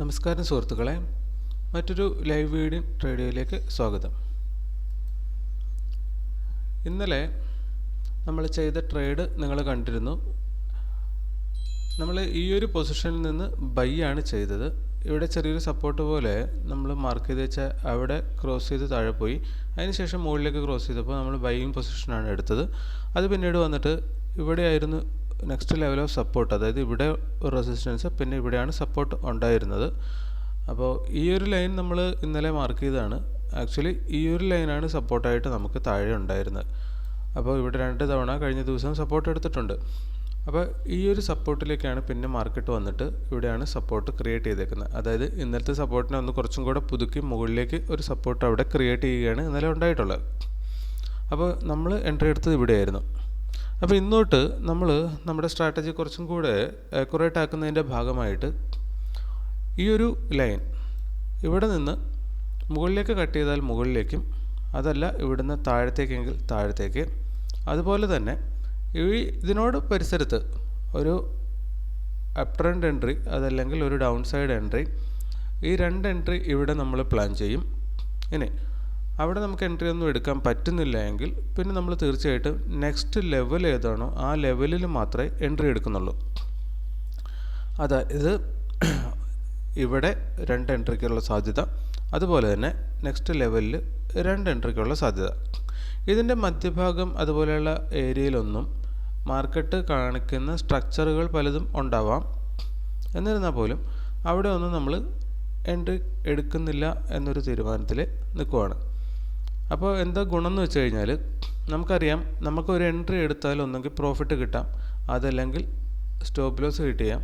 നമസ്കാരം സുഹൃത്തുക്കളെ. മറ്റൊരു ലൈവ് വീഡിയോ റേഡിയോയിലേക്ക് സ്വാഗതം. ഇന്നലെ നമ്മൾ ചെയ്ത ട്രേഡ് നിങ്ങൾ കണ്ടിരുന്നു. നമ്മൾ ഈ ഒരു പൊസിഷനിൽ നിന്ന് ബൈ ആണ് ചെയ്തത്. ഇവിടെ ചെറിയൊരു സപ്പോർട്ട് പോലെ നമ്മൾ മാർക്ക് ചെയ്ത് വെച്ചാൽ അവിടെ ക്രോസ് ചെയ്ത് താഴെ പോയി. അതിനുശേഷം മുകളിലേക്ക് ക്രോസ് ചെയ്തപ്പോൾ നമ്മൾ ബൈയിങ് പൊസിഷനാണ് എടുത്തത്. അത് പിന്നീട് വന്നിട്ട് ഇവിടെയായിരുന്നു നെക്സ്റ്റ് ലെവൽ ഓഫ് സപ്പോർട്ട് അതായത് ഇവിടെ ഒരു റെസിസ്റ്റൻസ് പിന്നെ ഇവിടെയാണ് സപ്പോർട്ട് ഉണ്ടായിരുന്നത്. അപ്പോൾ ഈ ഒരു ലൈൻ നമ്മൾ ഇന്നലെ മാർക്ക് ചെയ്തതാണ്. ആക്ച്വലി ഈ ഒരു ലൈനാണ് സപ്പോർട്ടായിട്ട് നമുക്ക് താഴെ ഉണ്ടായിരുന്നത്. അപ്പോൾ ഇവിടെ രണ്ട് തവണ കഴിഞ്ഞ ദിവസം സപ്പോർട്ട് എടുത്തിട്ടുണ്ട്. അപ്പോൾ ഈ ഒരു സപ്പോർട്ടിലേക്കാണ് പിന്നെ മാർക്കറ്റ് വന്നിട്ട് ഇവിടെയാണ് സപ്പോർട്ട് ക്രിയേറ്റ് ചെയ്തേക്കുന്നത്. അതായത് ഇന്നലത്തെ സപ്പോർട്ടിനെ ഒന്ന് കുറച്ചും കൂടെ പുതുക്കി മുകളിലേക്ക് ഒരു സപ്പോർട്ട് അവിടെ ക്രിയേറ്റ് ചെയ്യുകയാണ് ഇന്നലെ ഉണ്ടായിട്ടുള്ളത്. അപ്പോൾ നമ്മൾ എൻട്രി എടുത്തത് ഇവിടെയായിരുന്നു. അപ്പോൾ ഇന്നോട്ട് നമ്മൾ നമ്മുടെ സ്ട്രാറ്റജി കുറച്ചും കൂടെ അക്യുറേറ്റ് ആക്കുന്നതിന്റെ ഭാഗമായിട്ട് ഈ ഒരു ലൈൻ ഇവിടെ നിന്ന് മുകളിലേക്ക് കട്ട് ചെയ്താൽ മുകളിലേക്കും അതല്ല ഇവിടുന്ന് താഴത്തേക്കെങ്കിൽ താഴത്തേക്ക്. അതുപോലെ തന്നെ ഈ ഇതിനോട് പരിസരത്ത് ഒരു അപ് ട്രെൻഡ് എൻട്രി അതല്ലെങ്കിൽ ഒരു ഡൗൺ സൈഡ് എൻട്രി ഈ രണ്ട് എൻട്രി ഇവിടെ നമ്മൾ പ്ലാൻ ചെയ്യും. ഇനി അവിടെ നമുക്ക് എൻട്രി ഒന്നും എടുക്കാൻ പറ്റുന്നില്ല എങ്കിൽ പിന്നെ നമ്മൾ തീർച്ചയായിട്ടും നെക്സ്റ്റ് ലെവൽ ഏതാണോ ആ ലെവലിൽ മാത്രമേ എൻട്രി എടുക്കുന്നുള്ളൂ. അതായത് ഇവിടെ രണ്ട് എൻട്രിക്കുള്ള സാധ്യത അതുപോലെ തന്നെ നെക്സ്റ്റ് ലെവലിൽ രണ്ട് എൻട്രിക്കുള്ള സാധ്യത. ഇതിന്റെ മധ്യഭാഗം അതുപോലെയുള്ള ഏരിയയിലൊന്നും മാർക്കറ്റ് കാണിക്കുന്ന സ്ട്രക്ചറുകൾ പലതും ഉണ്ടാവാം. എന്നിരുന്നാൽ പോലും അവിടെ ഒന്നും നമ്മൾ എൻട്രി എടുക്കുന്നില്ല എന്നൊരു തീരുമാനത്തിൽ നിൽക്കുവാണ്. അപ്പോൾ എന്താ ഗുണം എന്ന് വെച്ച് കഴിഞ്ഞാൽ നമുക്കറിയാം നമുക്ക് ഒരു എൻട്രി എടുത്താൽ ഒന്നെങ്കിൽ പ്രോഫിറ്റ് കിട്ടാം അതല്ലെങ്കിൽ സ്റ്റോപ്പ് ലോസ് ഹിറ്റ് ചെയ്യാം.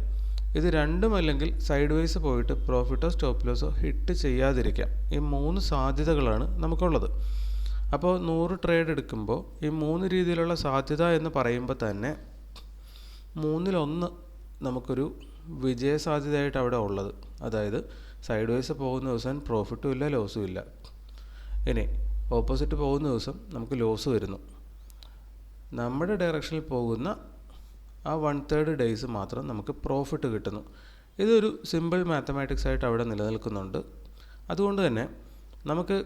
ഇത് രണ്ടും അല്ലെങ്കിൽ സൈഡ് വൈസ് പോയിട്ട് പ്രോഫിറ്റോ സ്റ്റോപ്പ് ലോസോ ഹിറ്റ് ചെയ്യാതിരിക്കാം. ഈ മൂന്ന് സാധ്യതകളാണ് നമുക്കുള്ളത്. അപ്പോൾ നൂറ് ട്രേഡ് എടുക്കുമ്പോൾ ഈ മൂന്ന് രീതിയിലുള്ള സാധ്യത എന്ന് പറയുമ്പോൾ തന്നെ മൂന്നിലൊന്ന് നമുക്കൊരു വിജയ സാധ്യതയായിട്ട് അവിടെ ഉള്ളത്. അതായത് സൈഡ് വൈസ് പോകുന്ന ദിവസം പ്രോഫിറ്റും ഇല്ല ലോസും ഇല്ല. ഇനി ഓപ്പോസിറ്റ് പോകുന്ന ദിവസം നമുക്ക് ലോസ് വരുന്നു. നമ്മുടെ ഡയറക്ഷനിൽ പോകുന്ന ആ വൺ തേർഡ് ഡേയ്സ് മാത്രം നമുക്ക് പ്രോഫിറ്റ് കിട്ടുന്നു. ഇതൊരു സിമ്പിൾ മാത്തമാറ്റിക്സ് ആയിട്ട് അവിടെ നിലനിൽക്കുന്നുണ്ട്. അതുകൊണ്ട് തന്നെ നമുക്ക്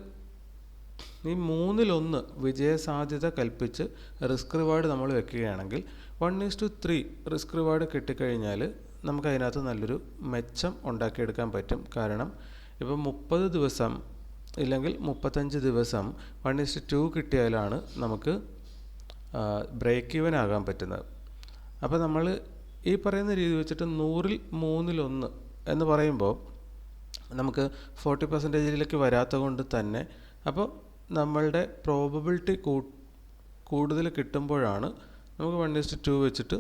ഈ മൂന്നിലൊന്ന് വിജയസാധ്യത കൽപ്പിച്ച് റിസ്ക് റിവാർഡ് നമ്മൾ വെക്കുകയാണെങ്കിൽ one is to three risk reward കിട്ടിക്കഴിഞ്ഞാൽ നമുക്ക് അതിനകത്ത് നല്ലൊരു മെച്ചം ഉണ്ടാക്കിയെടുക്കാൻ പറ്റും. കാരണം ഇപ്പം മുപ്പത് ദിവസം ഇല്ലെങ്കിൽ മുപ്പത്തഞ്ച് ദിവസം വൺ ഈസ് ടു കിട്ടിയാലാണ് നമുക്ക് ബ്രേക്ക് ഈവൻ ആകാൻ പറ്റുന്നത്. അപ്പോൾ നമ്മൾ ഈ പറയുന്ന രീതി വെച്ചിട്ട് നൂറിൽ മൂന്നിലൊന്ന് എന്ന് പറയുമ്പോൾ നമുക്ക് ഫോർട്ടി പെർസെന്റേജിലേക്ക് വരാത്ത കൊണ്ട് തന്നെ അപ്പോൾ നമ്മളുടെ പ്രോബബിലിറ്റി കൂടുതൽ കിട്ടുമ്പോഴാണ് നമുക്ക് വൺ ഇസ്റ്റ് ടു വെച്ചിട്ട്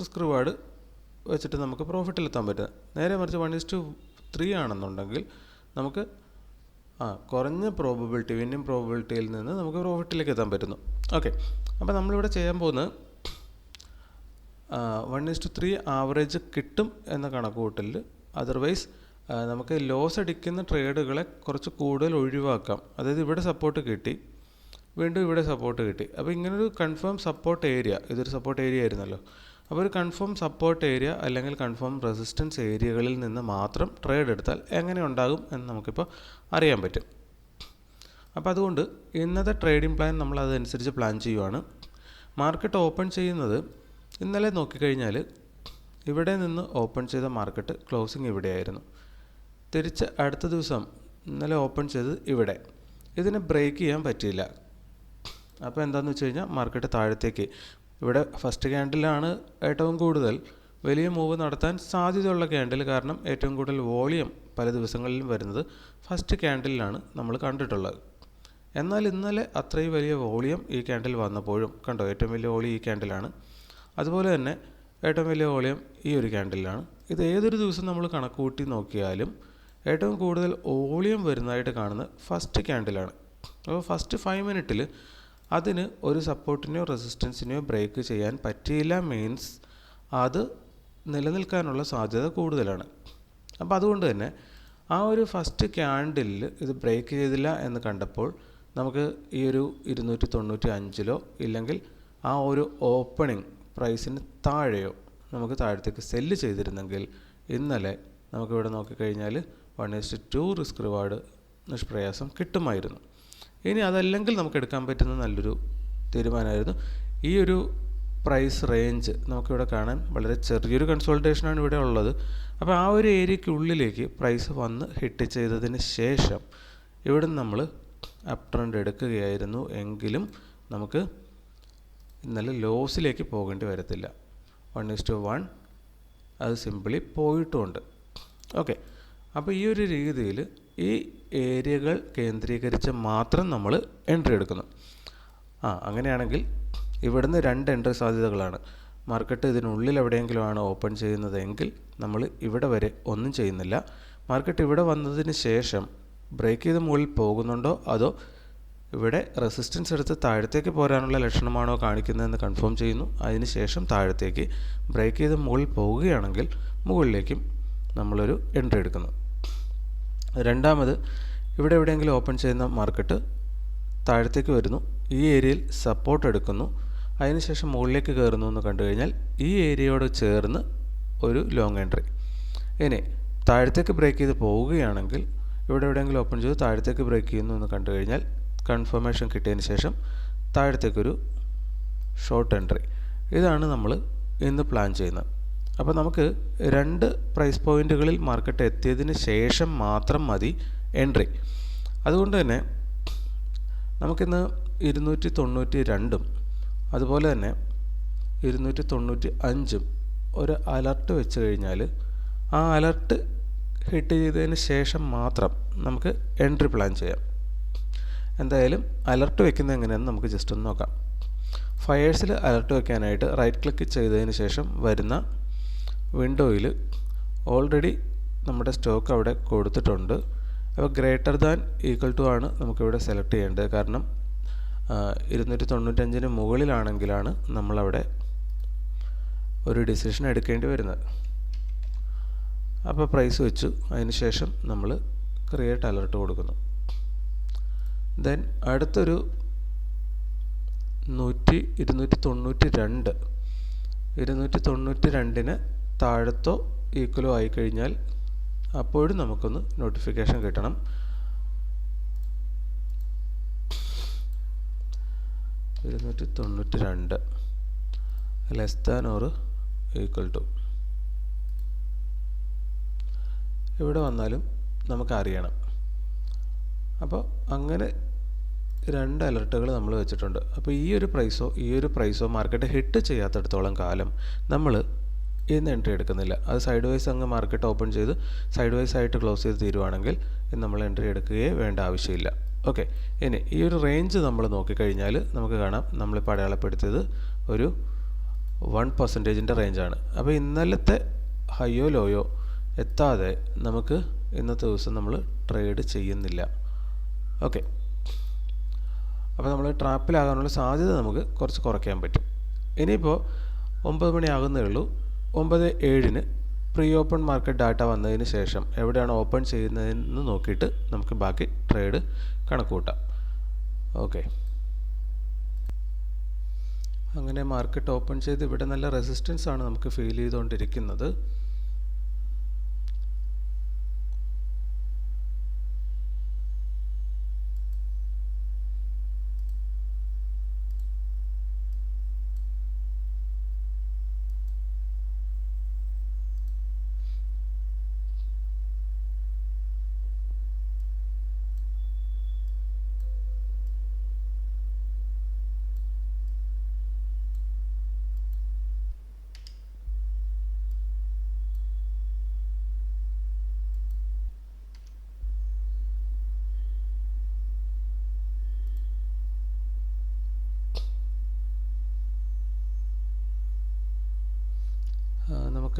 റിസ്ക് റിവാർഡ് വെച്ചിട്ട് നമുക്ക് പ്രോഫിറ്റിലെത്താൻ പറ്റുന്നത്. നേരെ മറിച്ച് വൺ ഇസ്റ്റ് ത്രീ ആണെന്നുണ്ടെങ്കിൽ നമുക്ക് ആ കുറഞ്ഞ പ്രോബബിലിറ്റി വിന്നിങ് പ്രോബബിലിറ്റിയിൽ നിന്ന് നമുക്ക് പ്രോഫിറ്റിലേക്ക് എത്താൻ പറ്റുന്നു. ഓക്കെ അപ്പോൾ നമ്മളിവിടെ ചെയ്യാൻ പോകുന്നത് one is to three average കിട്ടും എന്ന കണക്കുകൂട്ടലിൽ. അതർവൈസ് നമുക്ക് ലോസ് അടിക്കുന്ന ട്രേഡുകളെ കുറച്ച് കൂടുതൽ ഒഴിവാക്കാം. അതായത് ഇവിടെ സപ്പോർട്ട് കിട്ടി വീണ്ടും ഇവിടെ സപ്പോർട്ട് കിട്ടി. അപ്പോൾ ഇങ്ങനൊരു കൺഫേം സപ്പോർട്ട് ഏരിയ ഇതൊരു സപ്പോർട്ട് ഏരിയ ആയിരുന്നല്ലോ. അപ്പോൾ ഒരു കൺഫേം സപ്പോർട്ട് ഏരിയ അല്ലെങ്കിൽ കൺഫേം റെസിസ്റ്റൻസ് ഏരിയകളിൽ നിന്ന് മാത്രം ട്രേഡ് എടുത്താൽ എങ്ങനെ ഉണ്ടാകും എന്ന് നമുക്കിപ്പോൾ അറിയാൻ പറ്റും. അപ്പോൾ അതുകൊണ്ട് ഇന്നത്തെ ട്രേഡിംഗ് പ്ലാൻ നമ്മൾ അതനുസരിച്ച് പ്ലാൻ ചെയ്യുവാണ്. മാർക്കറ്റ് ഓപ്പൺ ചെയ്യുന്നത് ഇന്നലെ നോക്കിക്കഴിഞ്ഞാൽ ഇവിടെ നിന്ന് ഓപ്പൺ ചെയ്ത മാർക്കറ്റ് ക്ലോസിങ് ഇവിടെയായിരുന്നു. തിരിച്ച് അടുത്ത ദിവസം ഇന്നലെ ഓപ്പൺ ചെയ്തത് ഇവിടെ. ഇതിനെ ബ്രേക്ക് ചെയ്യാൻ പറ്റിയില്ല. അപ്പോൾ എന്താണെന്ന് വെച്ച് കഴിഞ്ഞാൽ മാർക്കറ്റ് താഴത്തേക്ക് ഇവിടെ ഫസ്റ്റ് ക്യാൻഡിലാണ് ഏറ്റവും കൂടുതൽ വലിയ മൂവ് നടത്താൻ സാധ്യതയുള്ള ക്യാൻഡിൽ കാരണം ഏറ്റവും കൂടുതൽ വോളിയം പല ദിവസങ്ങളിലും വരുന്നത് ഫസ്റ്റ് ക്യാൻഡിലാണ് നമ്മൾ കണ്ടിട്ടുള്ളത്. എന്നാൽ ഇന്നലെ അത്രയും വലിയ വോളിയം ഈ ക്യാൻഡിൽ വന്നപ്പോഴും കണ്ടോ ഏറ്റവും വലിയ വോളിയം ഈ ക്യാൻഡിലാണ് അതുപോലെ തന്നെ ഏറ്റവും വലിയ വോളിയം ഈ ഒരു ക്യാൻഡിലാണ് ഇത് ഏതൊരു ദിവസം നമ്മൾ കണക്ക് കൂട്ടി നോക്കിയാലും ഏറ്റവും കൂടുതൽ വോളിയം വരുന്നതായിട്ട് കാണുന്നത് ഫസ്റ്റ് ക്യാൻഡിലാണ് അപ്പോൾ ഫസ്റ്റ് ഫൈവ് മിനിറ്റിൽ അതിന് ഒരു സപ്പോർട്ടിനെയോ റെസിസ്റ്റൻസിനെയോ ബ്രേക്ക് ചെയ്യാൻ പറ്റിയില്ല മീൻസ് അത് നിലനിൽക്കാനുള്ള സാധ്യത കൂടുതലാണ്. അപ്പോൾ അതുകൊണ്ട് തന്നെ ആ ഒരു ഫസ്റ്റ് ക്യാൻഡിലിൽ ഇത് ബ്രേക്ക് ചെയ്തില്ല എന്ന് കണ്ടപ്പോൾ നമുക്ക് ഈ ഒരു ഇരുന്നൂറ്റി തൊണ്ണൂറ്റി അഞ്ചിലോ ഇല്ലെങ്കിൽ ആ ഒരു ഓപ്പണിംഗ് പ്രൈസിന് താഴെയോ നമുക്ക് താഴത്തേക്ക് സെല്ല് ചെയ്തിരുന്നെങ്കിൽ ഇന്നലെ നമുക്കിവിടെ നോക്കിക്കഴിഞ്ഞാൽ one is to risk reward നിഷ്പ്രയാസം കിട്ടുമായിരുന്നു. ഇനി അതല്ലെങ്കിൽ നമുക്ക് എടുക്കാൻ പറ്റുന്ന നല്ലൊരു തീരുമാനമായിരുന്നു. ഈ ഒരു പ്രൈസ് റേഞ്ച് നമുക്കിവിടെ കാണാൻ വളരെ ചെറിയൊരു കൺസോൾട്ടേഷനാണ് ഇവിടെ ഉള്ളത്. അപ്പോൾ ആ ഒരു ഏരിയയ്ക്കുള്ളിലേക്ക് പ്രൈസ് വന്ന് ഹിറ്റ് ചെയ്തതിന് ശേഷം ഇവിടെ നമ്മൾ അപ് ട്രെൻഡ് എടുക്കുകയായിരുന്നു എങ്കിലും നമുക്ക് ഇന്നലെ ലോസിലേക്ക് പോകേണ്ടി വരത്തില്ല. വൺ ഇസ് ടു വൺ അത് സിമ്പിളി പോയിട്ടുമുണ്ട് ഓക്കെ അപ്പോൾ ഈ ഒരു രീതിയിൽ ഈ ഏരിയകൾ കേന്ദ്രീകരിച്ച് മാത്രം നമ്മൾ എൻട്രി എടുക്കുന്നു. ആ അങ്ങനെയാണെങ്കിൽ ഇവിടുന്ന് രണ്ട് എൻട്രി സാധ്യതകളാണ്. മാർക്കറ്റ് ഇതിനുള്ളിൽ എവിടെയെങ്കിലും ആണ് ഓപ്പൺ ചെയ്യുന്നതെങ്കിൽ നമ്മൾ ഇവിടെ വരെ ഒന്നും ചെയ്യുന്നില്ല. മാർക്കറ്റ് ഇവിടെ വന്നതിന് ശേഷം ബ്രേക്ക് ചെയ്ത് മുകളിൽ പോകുന്നുണ്ടോ? അതോ ഇവിടെ റെസിസ്റ്റൻസ് എടുത്ത് താഴത്തേക്ക് പോരാനുള്ള ലക്ഷണമാണോ കാണിക്കുന്നതെന്ന് കൺഫേം ചെയ്യുന്നു. അതിന് ശേഷം താഴത്തേക്ക് ബ്രേക്ക് ചെയ്ത് മുകളിൽ പോവുകയാണെങ്കിൽ മുകളിലേക്കും നമ്മളൊരു എൻട്രി എടുക്കുന്നു. രണ്ടാമത് ഇവിടെ എവിടെയെങ്കിലും ഓപ്പൺ ചെയ്യുന്ന മാർക്കറ്റ് താഴത്തേക്ക് വരുന്നു. ഈ ഏരിയയിൽ സപ്പോർട്ട് എടുക്കുന്നു. അതിനുശേഷം മുകളിലേക്ക് കയറുന്നു എന്ന് കണ്ടു കഴിഞ്ഞാൽ ഈ ഏരിയയോട് ചേർന്ന് ഒരു ലോങ് എൻട്രി ഇനി താഴത്തേക്ക് ബ്രേക്ക് ചെയ്ത് പോവുകയാണെങ്കിൽ ഇവിടെ എവിടെയെങ്കിലും ഓപ്പൺ ചെയ്ത് താഴത്തേക്ക് ബ്രേക്ക് ചെയ്യുന്നു എന്ന് കണ്ടു കഴിഞ്ഞാൽ കൺഫർമേഷൻ കിട്ടിയതിന് ശേഷം താഴത്തേക്കൊരു ഷോർട്ട് എൻട്രി ഇതാണ് നമ്മൾ ഇന്ന് പ്ലാൻ ചെയ്യുന്നത്. അപ്പോൾ നമുക്ക് രണ്ട് പ്രൈസ് പോയിന്റുകളിൽ മാർക്കറ്റ് എത്തിയതിന് ശേഷം മാത്രം മതി എൻട്രി അതുകൊണ്ട് തന്നെ നമുക്കിന്ന് ഇരുന്നൂറ്റി തൊണ്ണൂറ്റി രണ്ടും അതുപോലെ തന്നെ ഇരുന്നൂറ്റി തൊണ്ണൂറ്റി അഞ്ചും ഒരു അലർട്ട് വെച്ച് കഴിഞ്ഞാൽ ആ അലർട്ട് ഹിറ്റ് ചെയ്തതിന് ശേഷം മാത്രം നമുക്ക് എൻട്രി പ്ലാൻ ചെയ്യാം. എന്തായാലും അലർട്ട് വെക്കുന്നത് എങ്ങനെയാണെന്ന് നമുക്ക് ജസ്റ്റ് ഒന്ന് നോക്കാം. ഫയേഴ്സിൽ അലർട്ട് വെക്കാനായിട്ട് റൈറ്റ് ക്ലിക്ക് ചെയ്തതിന് ശേഷം വരുന്ന വിൻഡോയിൽ ഓൾറെഡി നമ്മുടെ സ്റ്റോക്ക് അവിടെ കൊടുത്തിട്ടുണ്ട്. അപ്പോൾ ഗ്രേറ്റർ ദാൻ ഈക്വൽ ടു ആണ് നമുക്കിവിടെ സെലക്ട് ചെയ്യേണ്ടത്. കാരണം ഇരുന്നൂറ്റി തൊണ്ണൂറ്റഞ്ചിന് മുകളിലാണെങ്കിലാണ് നമ്മളവിടെ ഒരു ഡിസിഷൻ എടുക്കേണ്ടി വരുന്നത്. അപ്പോൾ പ്രൈസ് വെച്ചു. അതിന് ശേഷം നമ്മൾ ക്രിയേറ്റ് അലർട്ട് കൊടുക്കുന്നു. ദെൻ അടുത്തൊരു നൂറ്റി ഇരുന്നൂറ്റി തൊണ്ണൂറ്റി രണ്ട് ഇരുന്നൂറ്റി തൊണ്ണൂറ്റി രണ്ടിന് താഴത്തോ ഈക്വലോ ആയിക്കഴിഞ്ഞാൽ അപ്പോഴും നമുക്കൊന്ന് നോട്ടിഫിക്കേഷൻ കിട്ടണം. ഇരുന്നൂറ്റി തൊണ്ണൂറ്റി രണ്ട് less than or equal to ഇവിടെ വന്നാലും നമുക്കറിയണം അപ്പോൾ അങ്ങനെ രണ്ട് അലർട്ടുകൾ നമ്മൾ വെച്ചിട്ടുണ്ട്. അപ്പോൾ ഈ ഒരു പ്രൈസോ ഈ ഒരു പ്രൈസോ മാർക്കറ്റ് ഹിറ്റ് ചെയ്യാത്തടത്തോളം കാലം നമ്മൾ ഇന്ന് എൻട്രി എടുക്കുന്നില്ല. അത് സൈഡ് വൈസ് അങ്ങ് മാർക്കറ്റ് ഓപ്പൺ ചെയ്ത് സൈഡ് വൈസ് ആയിട്ട് ക്ലോസ് ചെയ്ത് തീരുവാണെങ്കിൽ നമ്മൾ എൻട്രി എടുക്കുകയേ വേണ്ട ആവശ്യമില്ല. ഓക്കെ ഇനി ഈ ഒരു റേഞ്ച് നമ്മൾ നോക്കിക്കഴിഞ്ഞാൽ നമുക്ക് കാണാം. നമ്മളിപ്പോൾ അടയാളപ്പെടുത്തിയത് ഒരു വൺ പെർസെന്റേജിന്റെ റേഞ്ചാണ് അപ്പോൾ ഇന്നലത്തെ ഹൈയോ ലോയോ എത്താതെ നമുക്ക് ഇന്നത്തെ ദിവസം നമ്മൾ ട്രേഡ് ചെയ്യുന്നില്ല. ഓക്കെ അപ്പോൾ നമ്മൾ ട്രാപ്പിലാകാനുള്ള സാധ്യത നമുക്ക് കുറച്ച് കുറയ്ക്കാൻ പറ്റും. ഇനിയിപ്പോൾ ഒമ്പത് മണിയാകുന്നേ ഉള്ളൂ. ഒമ്പത് ഏഴിന് പ്രീ ഓപ്പൺ മാർക്കറ്റ് ഡാറ്റ വന്നതിന് ശേഷം എവിടെയാണ് ഓപ്പൺ ചെയ്യുന്നതെന്ന് നോക്കിയിട്ട് നമുക്ക് ബാക്കി ട്രേഡ് കണക്കുകൂട്ടാം. ഓക്കെ. അങ്ങനെ മാർക്കറ്റ് ഓപ്പൺ ചെയ്ത് ഇവിടെ നല്ല റെസിസ്റ്റൻസ് ആണ് നമുക്ക് ഫീൽ ചെയ്തുകൊണ്ടിരിക്കുന്നത്.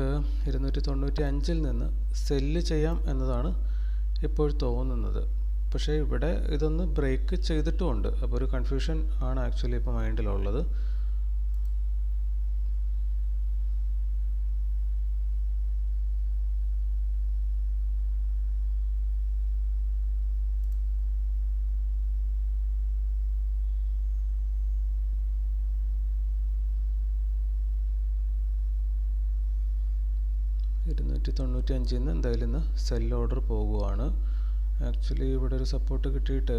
നമുക്ക് ഇരുന്നൂറ്റി തൊണ്ണൂറ്റി അഞ്ചിൽ നിന്ന് സെല്ല് ചെയ്യാം എന്നതാണ് ഇപ്പോൾ തോന്നുന്നത്. പക്ഷേ ഇവിടെ ഇതൊന്ന് ബ്രേക്ക് ചെയ്തിട്ടുമുണ്ട്. അപ്പോൾ ഒരു കൺഫ്യൂഷൻ ആണ് ആക്ച്വലി ഇപ്പോൾ മൈൻഡിലുള്ളത്. തൊണ്ണൂറ്റി അഞ്ചിൽ നിന്ന് എന്തായാലും ഇന്ന് സെൽ ഓർഡർ പോകുവാണ്. ആക്ച്വലി ഇവിടെ ഒരു സപ്പോർട്ട് കിട്ടിയിട്ട്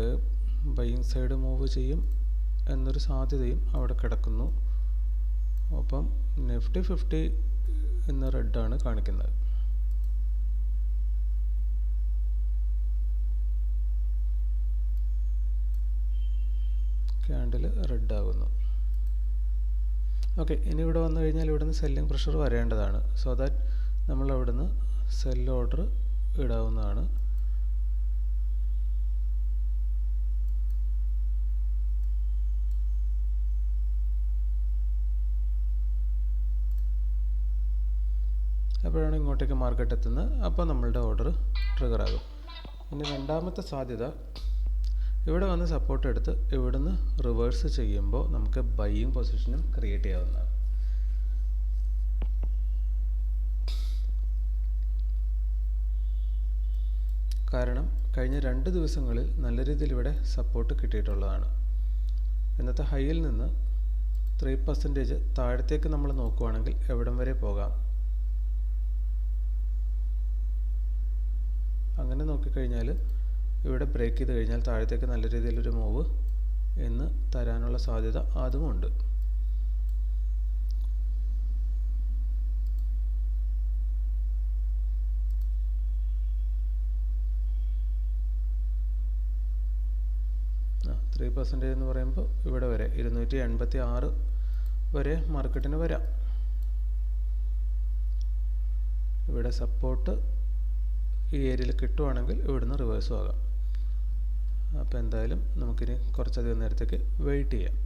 ബൈയിങ് സൈഡ് മൂവ് ചെയ്യും എന്നൊരു സാധ്യതയും അവിടെ കിടക്കുന്നു. അപ്പം നിഫ്റ്റി ഫിഫ്റ്റി ഇന്ന് റെഡാണ് കാണിക്കുന്നത്. ക്യാൻഡിൽ റെഡ് ആകുന്നു ഓക്കെ ഇനി ഇവിടെ വന്നു കഴിഞ്ഞാൽ ഇവിടുന്ന് സെല്ലിംഗ് പ്രഷർ വരേണ്ടതാണ്. സോ ദാറ്റ് നമ്മൾ അവിടുന്ന് സെൽ ഓർഡർ ഇടാവുന്നതാണ്. അപ്പോഴാണ് ഇങ്ങോട്ടേക്ക് മാർക്കറ്റ് എത്തുന്നത്. അപ്പോൾ നമ്മളുടെ ഓർഡർ ട്രിഗർ ആകും. ഇനി രണ്ടാമത്തെ സാധ്യത ഇവിടെ വന്ന് സപ്പോർട്ട് എടുത്ത് ഇവിടുന്ന് റിവേഴ്സ് ചെയ്യുമ്പോൾ നമുക്ക് ബൈയിങ് പൊസിഷനും ക്രിയേറ്റ് ചെയ്യാവുന്നതാണ്. കാരണം കഴിഞ്ഞ രണ്ട് ദിവസങ്ങളിൽ നല്ല രീതിയിൽ ഇവിടെ സപ്പോർട്ട് കിട്ടിയിട്ടുള്ളതാണ്. ഇന്നത്തെ ഹൈയിൽ നിന്ന് ത്രീ പെർസെന്റേജ് താഴത്തേക്ക് നമ്മൾ നോക്കുവാണെങ്കിൽ എവിടം വരെ പോകാം. അങ്ങനെ നോക്കിക്കഴിഞ്ഞാൽ ഇവിടെ ബ്രേക്ക് ചെയ്ത് കഴിഞ്ഞാൽ താഴത്തേക്ക് നല്ല രീതിയിലൊരു മൂവ് എന്ന് തരാനുള്ള സാധ്യത അതുമുണ്ട് ആ ത്രീ പെർസെന്റേജ് എന്ന് പറയുമ്പോൾ ഇവിടെ വരെ ഇരുന്നൂറ്റി എൺപത്തി ആറ് വരെ മാർക്കറ്റിന് വരാം. ഇവിടെ സപ്പോർട്ട് ഈ ഏരിയയിൽ കിട്ടുവാണെങ്കിൽ ഇവിടുന്ന് റിവേഴ്സും ആകാം. അപ്പോൾ എന്തായാലും നമുക്കിനി കുറച്ചധികം നേരത്തേക്ക് വെയിറ്റ് ചെയ്യാം.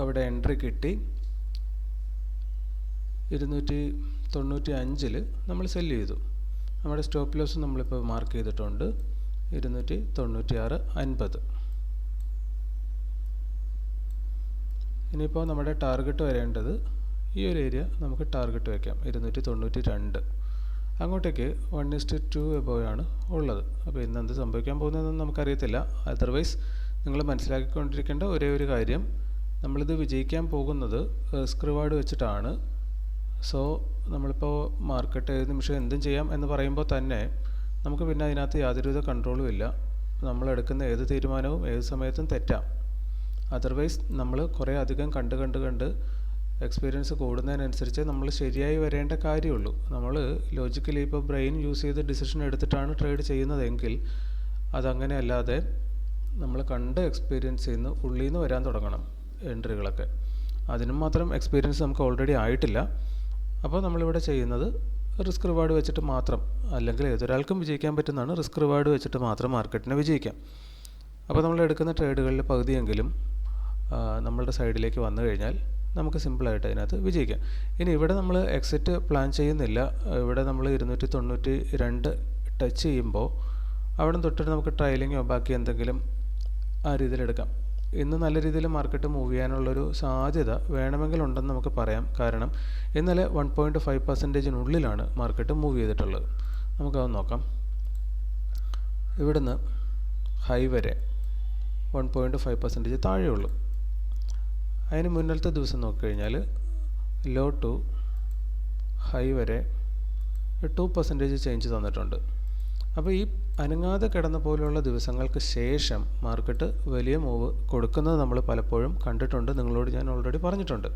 നമുക്കവിടെ എൻട്രി കിട്ടി. ഇരുന്നൂറ്റി തൊണ്ണൂറ്റി അഞ്ചിൽ നമ്മൾ സെല്ല് ചെയ്തു. നമ്മുടെ സ്റ്റോപ്പ് ലോസ് നമ്മളിപ്പോൾ മാർക്ക് ചെയ്തിട്ടുണ്ട്. ഇരുന്നൂറ്റി തൊണ്ണൂറ്റി ആറ് അൻപത്. ഇനിയിപ്പോൾ നമ്മുടെ ടാർഗറ്റ് വരേണ്ടത് ഈ ഒരു ഏരിയ നമുക്ക് ടാർഗറ്റ് വയ്ക്കാം ഇരുന്നൂറ്റി തൊണ്ണൂറ്റി രണ്ട് അങ്ങോട്ടേക്ക് വൺ ഇസ്റ്റ് ടു എബോയാണ് ഉള്ളത്. അപ്പോൾ ഇന്ന് എന്ത് സംഭവിക്കാൻ പോകുന്നതെന്ന് നമുക്കറിയത്തില്ല. അതർവൈസ് നിങ്ങൾ മനസ്സിലാക്കിക്കൊണ്ടിരിക്കേണ്ട ഒരേ ഒരു കാര്യം നമ്മളിത് വിജയിക്കാൻ പോകുന്നത് സ്ക്രിവാർഡ് വെച്ചിട്ടാണ്. സോ നമ്മളിപ്പോൾ മാർക്കറ്റ് ഏത് നിമിഷം എന്തും ചെയ്യാം എന്ന് പറയുമ്പോൾ തന്നെ നമുക്ക് പിന്നെ അതിനകത്ത് യാതൊരുവിധ കൺട്രോളും ഇല്ല. നമ്മളെടുക്കുന്ന ഏത് തീരുമാനവും ഏത് സമയത്തും തെറ്റാം. അതർവൈസ് നമ്മൾ കുറേ അധികം കണ്ട് കണ്ട് കണ്ട് എക്സ്പീരിയൻസ് കൂടുന്നതിനനുസരിച്ച് നമ്മൾ ശരിയായി വരേണ്ട കാര്യമുള്ളൂ. നമ്മൾ ലോജിക്കലി ഇപ്പോൾ ബ്രെയിൻ യൂസ് ചെയ്ത് ഡിസിഷൻ എടുത്തിട്ടാണ് ട്രേഡ് ചെയ്യുന്നതെങ്കിൽ അതങ്ങനെ അല്ലാതെ നമ്മൾ കണ്ട് എക്സ്പീരിയൻസ് ചെയ്യുന്ന ഉള്ളിൽ നിന്ന് വരാൻ തുടങ്ങണം. എൻട്രികളൊക്കെ. അതിനും മാത്രം എക്സ്പീരിയൻസ് നമുക്ക് ഓൾറെഡി ആയിട്ടില്ല. അപ്പോൾ നമ്മളിവിടെ ചെയ്യുന്നത് റിസ്ക് റിവാർഡ് വെച്ചിട്ട് മാത്രം അല്ലെങ്കിൽ ഏതൊരാൾക്കും വിജയിക്കാൻ പറ്റുന്നതാണ് റിസ്ക് റിവാർഡ് വെച്ചിട്ട് മാത്രം മാർക്കറ്റിനെ വിജയിക്കാം. അപ്പോൾ നമ്മൾ എടുക്കുന്ന ട്രേഡുകളിൽ പകുതിയെങ്കിലും നമ്മളുടെ സൈഡിലേക്ക് വന്നു കഴിഞ്ഞാൽ നമുക്ക് സിമ്പിളായിട്ട് അതിനകത്ത് വിജയിക്കാം. ഇനി ഇവിടെ നമ്മൾ എക്സിറ്റ് പ്ലാൻ ചെയ്യുന്നില്ല. ഇവിടെ നമ്മൾ ഇരുന്നൂറ്റി തൊണ്ണൂറ്റി രണ്ട് ടച്ച് ചെയ്യുമ്പോൾ അവിടെ തൊട്ടിട്ട് നമുക്ക് ട്രയലിങ്ങോ ബാക്കി എന്തെങ്കിലും ആ രീതിയിൽ എടുക്കാം. ഇന്ന് നല്ല രീതിയിൽ മാർക്കറ്റ് മൂവ് ചെയ്യാനുള്ളൊരു സാധ്യത വേണമെങ്കിൽ ഉണ്ടെന്ന് നമുക്ക് പറയാം. കാരണം ഇന്നലെ വൺ പോയിന്റ് ഫൈവ് പെർസെന്റേജിനുള്ളിലാണ് മാർക്കറ്റ് മൂവ് ചെയ്തിട്ടുള്ളത്. നമുക്കത് നോക്കാം. ഇവിടുന്ന് ഹൈ വരെ വൺ പോയിന്റ് ഫൈവ് പെർസെന്റേജ് താഴെയുള്ളൂ. അതിന് മുന്നിലത്തെ ദിവസം നോക്കിക്കഴിഞ്ഞാൽ ലോ ടു ഹൈ വരെ ടു പെർസെന്റേജ് ചേഞ്ച് തന്നിട്ടുണ്ട്. അപ്പോൾ ഈ അനങ്ങാതെ കിടന്ന പോലെയുള്ള ദിവസങ്ങൾക്ക് ശേഷം മാർക്കറ്റ് വലിയ മൂവ് കൊടുക്കുന്നത് നമ്മൾ പലപ്പോഴും കണ്ടിട്ടുണ്ട്. നിങ്ങളോട് ഞാൻ ഓൾറെഡി പറഞ്ഞിട്ടുണ്ട്.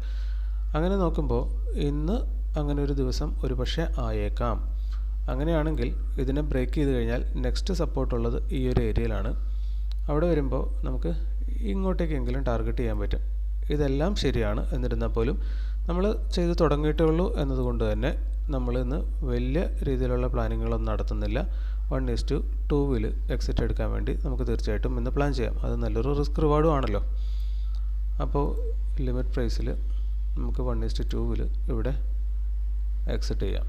അങ്ങനെ നോക്കുമ്പോൾ ഇന്ന് അങ്ങനെ ഒരു ദിവസം ഒരു പക്ഷേ ആയേക്കാം. അങ്ങനെയാണെങ്കിൽ ഇതിനെ ബ്രേക്ക് ചെയ്ത് കഴിഞ്ഞാൽ നെക്സ്റ്റ് സപ്പോർട്ടുള്ളത് ഈ ഒരു ഏരിയയിലാണ് അവിടെ വരുമ്പോൾ നമുക്ക് ഇങ്ങോട്ടേക്കെങ്കിലും ടാർഗറ്റ് ചെയ്യാൻ പറ്റും. ഇതെല്ലാം ശരിയാണ് എന്നിരുന്നാൽ പോലും നമ്മൾ ചെയ്ത് തുടങ്ങിയിട്ടേ ഉള്ളൂ എന്നതുകൊണ്ട് തന്നെ നമ്മൾ ഇന്ന് വലിയ രീതിയിലുള്ള പ്ലാനിങ്ങുകളൊന്നും നടത്തുന്നില്ല. വൺ ഈസ് ടു ടൂവിൽ എക്സിറ്റ് എടുക്കാൻ വേണ്ടി നമുക്ക് തീർച്ചയായിട്ടും ഇന്ന് പ്ലാൻ ചെയ്യാം. അത് നല്ലൊരു റിസ്ക് റിവാർഡും ആണല്ലോ. അപ്പോൾ ലിമിറ്റ് പ്രൈസിൽ നമുക്ക് വൺ ഈസ്റ്റ് ടൂവിൽ ഇവിടെ എക്സിറ്റ് ചെയ്യാം.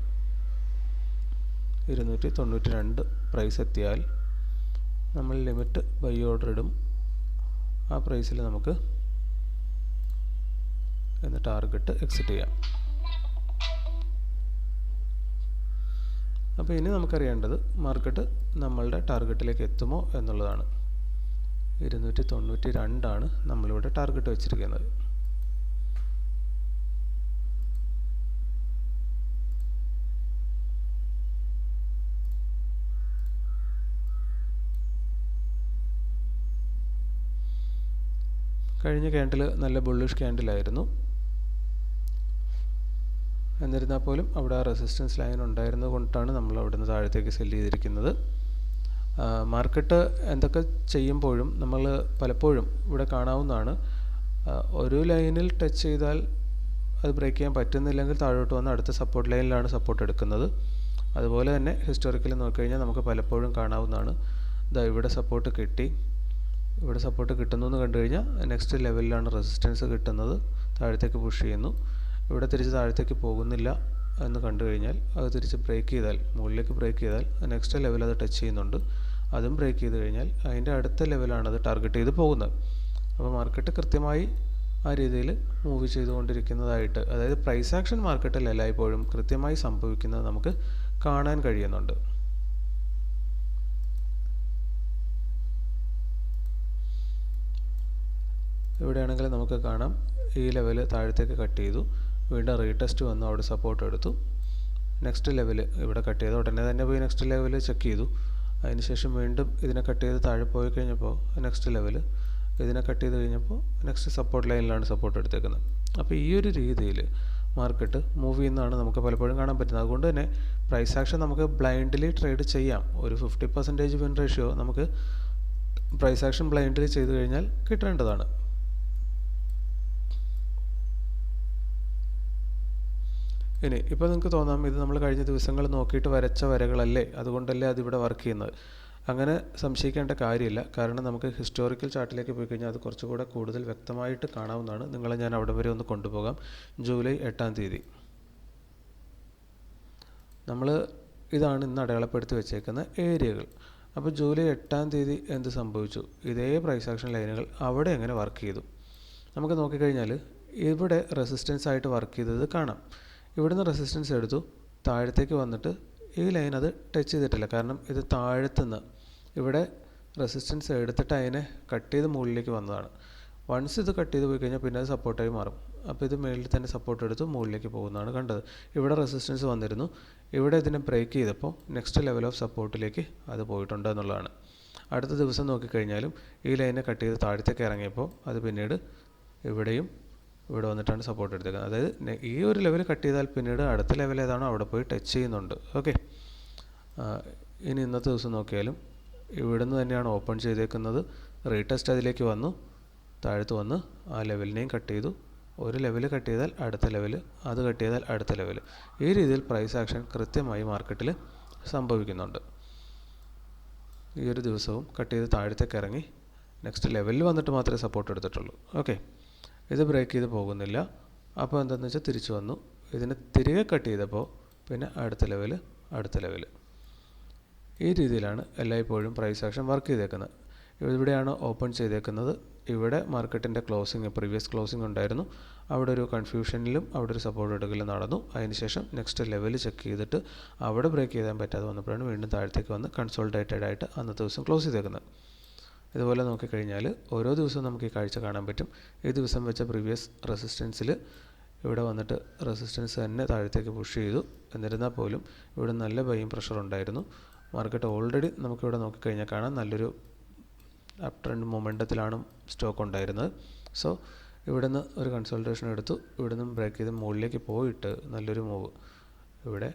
ഇരുന്നൂറ്റി തൊണ്ണൂറ്റി രണ്ട് പ്രൈസ് എത്തിയാൽ നമ്മൾ ലിമിറ്റ് ബൈ ഓർഡർ ഇടും. ആ പ്രൈസിൽ നമുക്ക് എന്ന് ടാർഗറ്റ് എക്സിറ്റ് ചെയ്യാം. അപ്പോൾ ഇനി നമുക്കറിയേണ്ടത് മാർക്കറ്റ് നമ്മളുടെ ടാർഗറ്റിലേക്ക് എത്തുമോ എന്നുള്ളതാണ്. ഇരുന്നൂറ്റി തൊണ്ണൂറ്റി രണ്ടാണ് നമ്മളിവിടെ ടാർഗറ്റ് വെച്ചിരിക്കുന്നത്. കഴിഞ്ഞ ക്യാൻഡിൽ നല്ല ബുള്ളിഷ് ക്യാൻഡിലായിരുന്നു എന്നിരുന്നാൽ പോലും അവിടെ ആ റെസിസ്റ്റൻസ് ലൈൻ ഉണ്ടായിരുന്നത് കൊണ്ടാണ് നമ്മൾ അവിടെ നിന്ന് താഴത്തേക്ക് സെല്ല് ചെയ്തിരിക്കുന്നത്. മാർക്കറ്റ് എന്തൊക്കെ ചെയ്യുമ്പോഴും നമ്മൾ പലപ്പോഴും ഇവിടെ കാണാവുന്നതാണ് ഒരു ലൈനിൽ ടച്ച് ചെയ്താൽ അത് ബ്രേക്ക് ചെയ്യാൻ പറ്റുന്നില്ലെങ്കിൽ താഴോട്ട് വന്ന് അടുത്ത സപ്പോർട്ട് ലൈനിലാണ് സപ്പോർട്ട് എടുക്കുന്നത്. അതുപോലെ തന്നെ ഹിസ്റ്റോറിക്കലി നോക്കിക്കഴിഞ്ഞാൽ നമുക്ക് പലപ്പോഴും കാണാവുന്നതാണ്. ഇതാ ഇവിടെ സപ്പോർട്ട് കിട്ടി. ഇവിടെ സപ്പോർട്ട് കിട്ടുന്നു എന്ന് കണ്ടു കഴിഞ്ഞാൽ നെക്സ്റ്റ് ലെവലിലാണ് റെസിസ്റ്റൻസ് കിട്ടുന്നത്. താഴത്തേക്ക് പുഷ് ചെയ്യുന്നു. ഇവിടെ തിരിച്ച് താഴത്തേക്ക് പോകുന്നില്ല എന്ന് കണ്ടു കഴിഞ്ഞാൽ അത് തിരിച്ച് ബ്രേക്ക് ചെയ്താൽ മുകളിലേക്ക് ബ്രേക്ക് ചെയ്താൽ നെക്സ്റ്റ് ലെവൽ അത് ടച്ച് ചെയ്യുന്നുണ്ട്. അതും ബ്രേക്ക് ചെയ്ത് കഴിഞ്ഞാൽ അതിന്റെ അടുത്ത ലെവലാണ് അത് ടാർഗറ്റ് ചെയ്ത് പോകുന്നത്. അപ്പോൾ മാർക്കറ്റ് കൃത്യമായി ആ രീതിയിൽ മൂവ് ചെയ്തുകൊണ്ടിരിക്കുന്നതായിട്ട് അതായത് പ്രൈസ് ആക്ഷൻ മാർക്കറ്റിൽ എല്ലായ്പ്പോഴും കൃത്യമായി സംഭവിക്കുന്നത് നമുക്ക് കാണാൻ കഴിയുന്നുണ്ട്. ഇവിടെയാണെങ്കിൽ നമുക്ക് കാണാം ഈ ലെവൽ താഴത്തേക്ക് കട്ട് ചെയ്തു. വീണ്ടും റീടെസ്റ്റ് വന്നു അവിടെ സപ്പോർട്ട് എടുത്തു. നെക്സ്റ്റ് ലെവൽ ഇവിടെ കട്ട് ചെയ്തു. ഉടനെ തന്നെ പോയി നെക്സ്റ്റ് ലെവൽ ചെക്ക് ചെയ്തു. അതിനുശേഷം വീണ്ടും ഇതിനെ കട്ട് ചെയ്ത് താഴെ പോയി കഴിഞ്ഞപ്പോൾ നെക്സ്റ്റ് ലെവൽ ഇതിനെ കട്ട് ചെയ്ത് കഴിഞ്ഞപ്പോൾ നെക്സ്റ്റ് സപ്പോർട്ട് ലൈനിലാണ് സപ്പോർട്ട് എടുത്തേക്കുന്നത്. അപ്പോൾ ഈ ഒരു രീതിയിൽ മാർക്കറ്റ് മൂവ് ചെയ്യുന്നതാണ് നമുക്ക് പലപ്പോഴും കാണാൻ പറ്റുന്നത്. അതുകൊണ്ട് തന്നെ പ്രൈസ് ആക്ഷൻ നമുക്ക് ബ്ലൈൻഡ്ലി ട്രേഡ് ചെയ്യാം. ഒരു ഫിഫ്റ്റി പെർസെന്റേജ് വിൻ റേഷ്യോ നമുക്ക് പ്രൈസ് ആക്ഷൻ ബ്ലൈൻഡ്ലി ചെയ്ത് കഴിഞ്ഞാൽ കിട്ടേണ്ടതാണ്. ഇനി ഇപ്പോൾ നിങ്ങൾക്ക് തോന്നാം ഇത് നമ്മൾ കഴിഞ്ഞ ദിവസങ്ങൾ നോക്കിയിട്ട് വരച്ച വരകളല്ലേ? അതുകൊണ്ടല്ലേ അതിവിടെ വർക്ക് ചെയ്യുന്നത്. അങ്ങനെ സംശയിക്കേണ്ട കാര്യമില്ല. കാരണം നമുക്ക് ഹിസ്റ്റോറിക്കൽ ചാർട്ടിലേക്ക് പോയി കഴിഞ്ഞാൽ അത് കുറച്ചുകൂടെ കൂടുതൽ വ്യക്തമായിട്ട് കാണാവുന്നതാണ്. നിങ്ങളെ ഞാൻ അവിടെ വരെ ഒന്ന് കൊണ്ടുപോകാം. ജൂലൈ എട്ടാം തീയതി. നമ്മൾ ഇതാണ് ഇന്ന് അടയാളപ്പെടുത്തി വെച്ചേക്കുന്ന ഏരിയകൾ. അപ്പോൾ ജൂലൈ എട്ടാം തീയതി എന്ത് സംഭവിച്ചു? ഇതേ പ്രൈസ് ആക്ഷൻ ലൈനുകൾ അവിടെ എങ്ങനെ വർക്ക് ചെയ്തു? നമുക്ക് നോക്കിക്കഴിഞ്ഞാൽ ഇവിടെ റെസിസ്റ്റൻസ് ആയിട്ട് വർക്ക് ചെയ്തത് കാണാം. ഇവിടുന്ന് റെസിസ്റ്റൻസ് എടുത്തു. താഴത്തേക്ക് വന്നിട്ട് ഈ ലൈൻ അത് ടച്ച് ചെയ്തിട്ടില്ല. കാരണം ഇത് താഴത്തുനിന്ന് ഇവിടെ റെസിസ്റ്റൻസ് എടുത്തിട്ട് അതിനെ കട്ട് ചെയ്ത് മുകളിലേക്ക് വന്നതാണ്. വൺസ് ഇത് കട്ട് ചെയ്ത് പോയി കഴിഞ്ഞാൽ പിന്നെ അത് സപ്പോർട്ടായി മാറും. അപ്പോൾ ഇത് മുകളിൽ തന്നെ സപ്പോർട്ട് എടുത്ത് മുകളിലേക്ക് പോകുന്നതാണ് കണ്ടത്. ഇവിടെ റെസിസ്റ്റൻസ് വന്നിരുന്നു. ഇവിടെ ഇതിനെ ബ്രേക്ക് ചെയ്തപ്പോൾ നെക്സ്റ്റ് ലെവൽ ഓഫ് സപ്പോർട്ടിലേക്ക് അത് പോയിട്ടുണ്ട് എന്നുള്ളതാണ്. അടുത്ത ദിവസം നോക്കിക്കഴിഞ്ഞാലും ഈ ലൈനെ കട്ട് ചെയ്ത് താഴത്തേക്ക് ഇറങ്ങിയപ്പോൾ അത് പിന്നീട് ഇവിടെയും ഇവിടെ വന്നിട്ടാണ് സപ്പോർട്ട് എടുത്തേക്കുന്നത്. അതായത് ഈ ഒരു ലെവൽ കട്ട് ചെയ്താൽ പിന്നീട് അടുത്ത ലെവൽ ഏതാണോ അവിടെ പോയി ടച്ച് ചെയ്യുന്നുണ്ട്. ഓക്കെ ഇനി ഇന്നത്തെ ദിവസം നോക്കിയാലും ഇവിടുന്ന് തന്നെയാണ് ഓപ്പൺ ചെയ്തേക്കുന്നത്. റീടെസ്റ്റ് അതിലേക്ക് വന്നു. താഴത്ത് വന്ന് ആ ലെവലിനെയും കട്ട് ചെയ്തു. ഒരു ലെവൽ കട്ട് ചെയ്താൽ അടുത്ത ലെവൽ അത് കട്ട് ചെയ്താൽ അടുത്ത ലെവൽ ഈ രീതിയിൽ പ്രൈസ് ആക്ഷൻ കൃത്യമായി മാർക്കറ്റിൽ സംഭവിക്കുന്നുണ്ട്. ഈ ഒരു ദിവസവും കട്ട് ചെയ്ത് താഴത്തേക്ക് ഇറങ്ങി നെക്സ്റ്റ് ലെവലിൽ വന്നിട്ട് മാത്രമേ സപ്പോർട്ട് എടുത്തിട്ടുള്ളൂ. ഓക്കെ ഇത് ബ്രേക്ക് ചെയ്ത് പോകുന്നില്ല. അപ്പോൾ എന്താണെന്ന് വെച്ചാൽ തിരിച്ചു വന്നു. ഇതിനെ തിരികെ കട്ട് ചെയ്തപ്പോൾ പിന്നെ അടുത്ത ലെവൽ അടുത്ത ലെവൽ ഈ രീതിയിലാണ് എല്ലായ്പ്പോഴും പ്രൈസ് ആക്ഷൻ വർക്ക് ചെയ്തേക്കുന്നത്. ഇവിടെയാണ് ഓപ്പൺ ചെയ്തേക്കുന്നത്. ഇവിടെ മാർക്കറ്റിന്റെ ക്ലോസിങ് പ്രീവിയസ് ക്ലോസിംഗ് ഉണ്ടായിരുന്നു. അവിടെ ഒരു കൺഫ്യൂഷനിലും അവിടെ ഒരു സപ്പോർട്ട് എടുക്കലും നടന്നു. അതിനുശേഷം നെക്സ്റ്റ് ലെവൽ ചെക്ക് ചെയ്തിട്ട് അവിടെ ബ്രേക്ക് ചെയ്യാൻ പറ്റാതെ വന്നപ്പോഴാണ് വീണ്ടും താഴത്തേക്ക് വന്ന് കൺസോൾട്ടേറ്റഡ് ആയിട്ട് അന്നത്തെ ദിവസം ക്ലോസ് ചെയ്തേക്കുന്നത്. ഇതുപോലെ നോക്കിക്കഴിഞ്ഞാൽ ഓരോ ദിവസവും നമുക്ക് ഈ കാഴ്ച കാണാൻ പറ്റും. ഈ ദിവസം വെച്ച പ്രീവിയസ് റെസിസ്റ്റൻസിൽ ഇവിടെ വന്നിട്ട് റെസിസ്റ്റൻസ് തന്നെ താഴത്തേക്ക് പുഷ് ചെയ്തു. എന്നിരുന്നാൽ പോലും ഇവിടെ നല്ല ബൈയും പ്രഷർ ഉണ്ടായിരുന്നു. മാർക്കറ്റ് ഓൾറെഡി നമുക്കിവിടെ നോക്കിക്കഴിഞ്ഞാൽ കാണാം നല്ലൊരു അപ് ട്രെൻഡ് മൊമെന്റത്തിലാണ് സ്റ്റോക്ക് ഉണ്ടായിരുന്നത്. സോ ഇവിടെ നിന്ന് ഒരു കൺസൾട്ടേഷൻ എടുത്തു. ഇവിടെ നിന്നും ബ്രേക്ക് ചെയ്ത് മുകളിലേക്ക് പോയിട്ട് നല്ലൊരു മൂവ് ഇവിടെ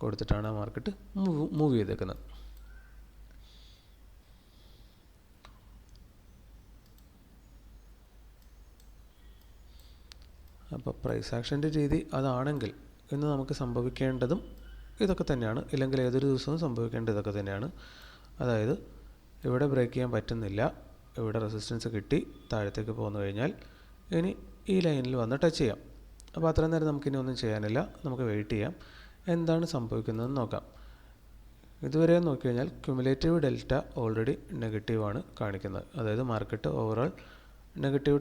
കൊടുത്തിട്ടാണ് മാർക്കറ്റ് മൂവ് മൂവ് ചെയ്തേക്കുന്നത്. അപ്പോൾ പ്രൈസ് ആക്ഷന്റെ രീതി അതാണെങ്കിൽ ഇന്ന് നമുക്ക് സംഭവിക്കേണ്ടതും ഇതൊക്കെ തന്നെയാണ്. ഇല്ലെങ്കിൽ ഏതൊരു ദിവസവും സംഭവിക്കേണ്ടത് ഇതൊക്കെ തന്നെയാണ്. അതായത് ഇവിടെ ബ്രേക്ക് ചെയ്യാൻ പറ്റുന്നില്ല. ഇവിടെ റെസിസ്റ്റൻസ് കിട്ടി. താഴത്തേക്ക് പോന്നു കഴിഞ്ഞാൽ ഇനി ഈ ലൈനിൽ വന്ന് ടച്ച് ചെയ്യാം. അപ്പോൾ അത്രയും നേരം നമുക്കിനി ഒന്നും ചെയ്യാനില്ല. നമുക്ക് വെയിറ്റ് ചെയ്യാം. എന്താണ് സംഭവിക്കുന്നതെന്ന് നോക്കാം. ഇതുവരെ നോക്കി കഴിഞ്ഞാൽ ക്യുമുലേറ്റീവ് ഡെൽറ്റ ഓൾറെഡി നെഗറ്റീവാണ് കാണിക്കുന്നത്. അതായത് മാർക്കറ്റ് ഓവറോൾ നെഗറ്റീവ്